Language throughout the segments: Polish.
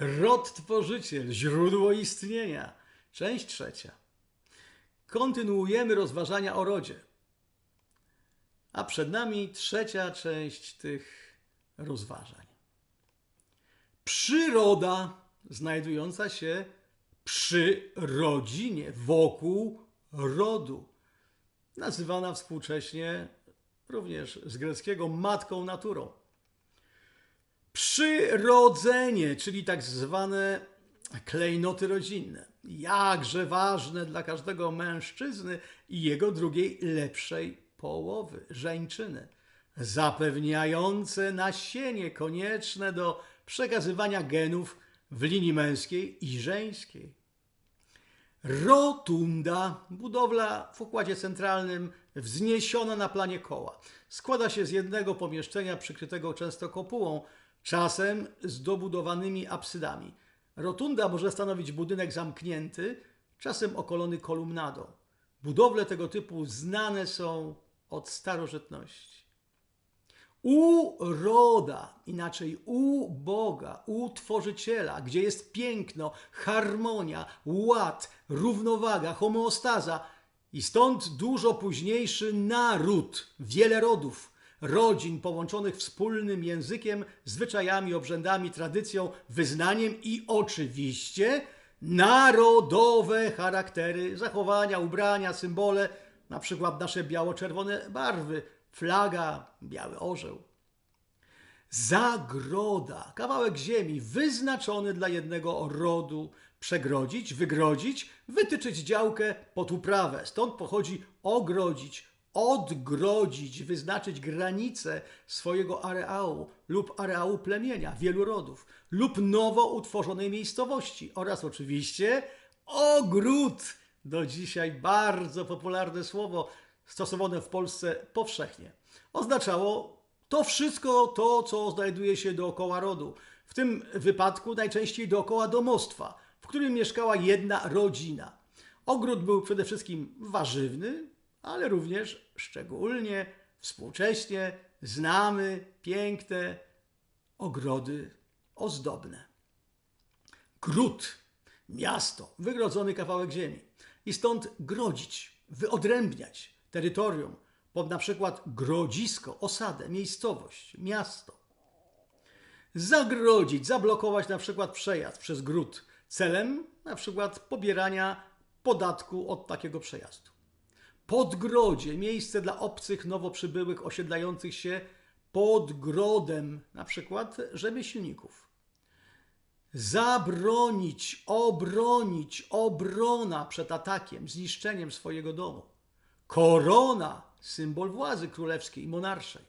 Rod tworzyciel, źródło istnienia. Część trzecia. Kontynuujemy rozważania o rodzie. A przed nami trzecia część tych rozważań. Przyroda znajdująca się przy rodzinie, wokół rodu. Nazywana współcześnie również z greckiego matką naturą. Przyrodzenie, czyli tak zwane klejnoty rodzinne. Jakże ważne dla każdego mężczyzny i jego drugiej lepszej połowy, żeńczyny. Zapewniające nasienie konieczne do przekazywania genów w linii męskiej i żeńskiej. Rotunda, budowla w układzie centralnym, wzniesiona na planie koła. Składa się z jednego pomieszczenia przykrytego często kopułą, czasem z dobudowanymi apsydami. Rotunda może stanowić budynek zamknięty, czasem okolony kolumnadą. Budowle tego typu znane są od starożytności. U roda, inaczej u Boga, u Tworzyciela, gdzie jest piękno, harmonia, ład, równowaga, homeostaza i stąd dużo późniejszy naród, wiele rodów, rodzin połączonych wspólnym językiem, zwyczajami, obrzędami, tradycją, wyznaniem i oczywiście narodowe charaktery, zachowania, ubrania, symbole, na przykład nasze biało-czerwone barwy, flaga, biały orzeł. Zagroda, kawałek ziemi wyznaczony dla jednego rodu, przegrodzić, wygrodzić, wytyczyć działkę pod uprawę. Stąd pochodzi ogrodzić, odgrodzić, wyznaczyć granice swojego areału lub areału plemienia, wielu rodów, lub nowo utworzonej miejscowości oraz oczywiście ogród. Do dzisiaj bardzo popularne słowo, stosowane w Polsce powszechnie. Oznaczało to wszystko to, co znajduje się dookoła rodu. W tym wypadku najczęściej dookoła domostwa, w którym mieszkała jedna rodzina. Ogród był przede wszystkim warzywny, ale również szczególnie współcześnie znamy piękne ogrody ozdobne. Gród, miasto, wygrodzony kawałek ziemi. I stąd grodzić, wyodrębniać terytorium pod na przykład grodzisko, osadę, miejscowość, miasto. Zagrodzić, zablokować na przykład przejazd przez gród celem na przykład pobierania podatku od takiego przejazdu. Podgrodzie, miejsce dla obcych, nowo przybyłych, osiedlających się pod grodem, na przykład rzemieślników. Zabronić, obronić, obrona przed atakiem, zniszczeniem swojego domu. Korona, symbol władzy królewskiej i monarszej.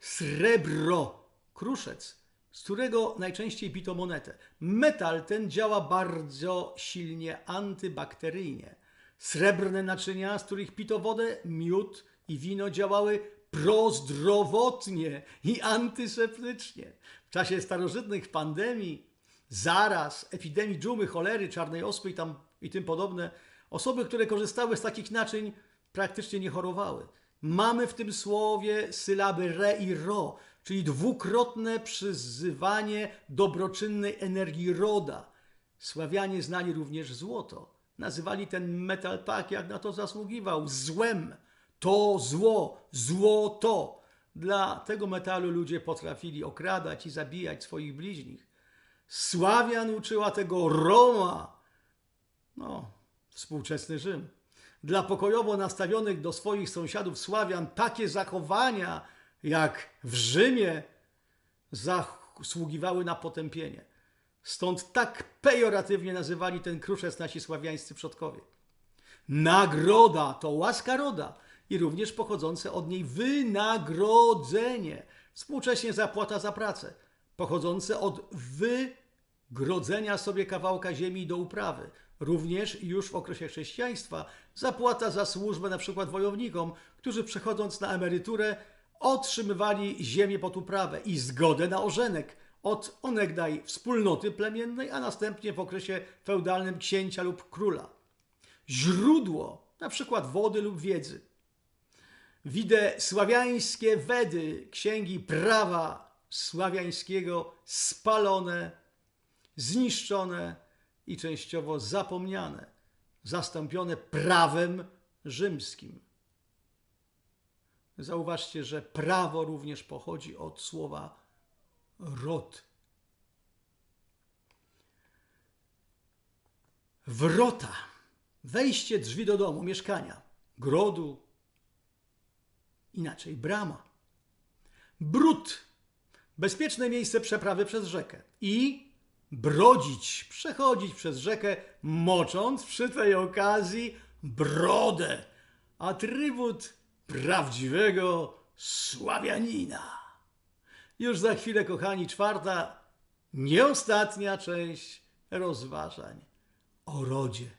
Srebro, kruszec, z którego najczęściej bito monetę. Metal ten działa bardzo silnie antybakteryjnie. Srebrne naczynia, z których pito wodę, miód i wino działały prozdrowotnie i antyseptycznie. W czasie starożytnych pandemii, zaraz, epidemii dżumy, cholery, czarnej ospy i, tam, i tym podobne, osoby, które korzystały z takich naczyń, praktycznie nie chorowały. Mamy w tym słowie sylaby re i ro, czyli dwukrotne przyzywanie dobroczynnej energii roda. Sławianie znali również złoto. Nazywali ten metal tak, jak na to zasługiwał złem. To zło, złoto. Dla tego metalu ludzie potrafili okradać i zabijać swoich bliźnich. Sławian uczyła tego Roma. No, współczesny Rzym. Dla pokojowo nastawionych do swoich sąsiadów Sławian takie zachowania jak w Rzymie zasługiwały na potępienie. Stąd tak pejoratywnie nazywali ten kruszec nasi sławiańscy przodkowie. Nagroda to łaska roda i również pochodzące od niej wynagrodzenie. Współcześnie zapłata za pracę, pochodzące od wygrodzenia sobie kawałka ziemi do uprawy. Również już w okresie chrześcijaństwa zapłata za służbę na przykład wojownikom, którzy przechodząc na emeryturę otrzymywali ziemię pod uprawę i zgodę na ożenek od onegdaj wspólnoty plemiennej, a następnie w okresie feudalnym księcia lub króla. Źródło, na przykład wody lub wiedzy. Widzę sławiańskie Wedy, księgi prawa sławiańskiego spalone zniszczone i częściowo zapomniane, zastąpione prawem rzymskim. Zauważcie, że prawo również pochodzi od słowa rod. Wrota, wejście drzwi do domu, mieszkania, grodu, inaczej brama. Brud, bezpieczne miejsce przeprawy przez rzekę. I brodzić, przechodzić przez rzekę, mocząc przy tej okazji brodę. Atrybut prawdziwego Sławianina. Już za chwilę, kochani, czwarta, nie ostatnia część rozważań o rodzie.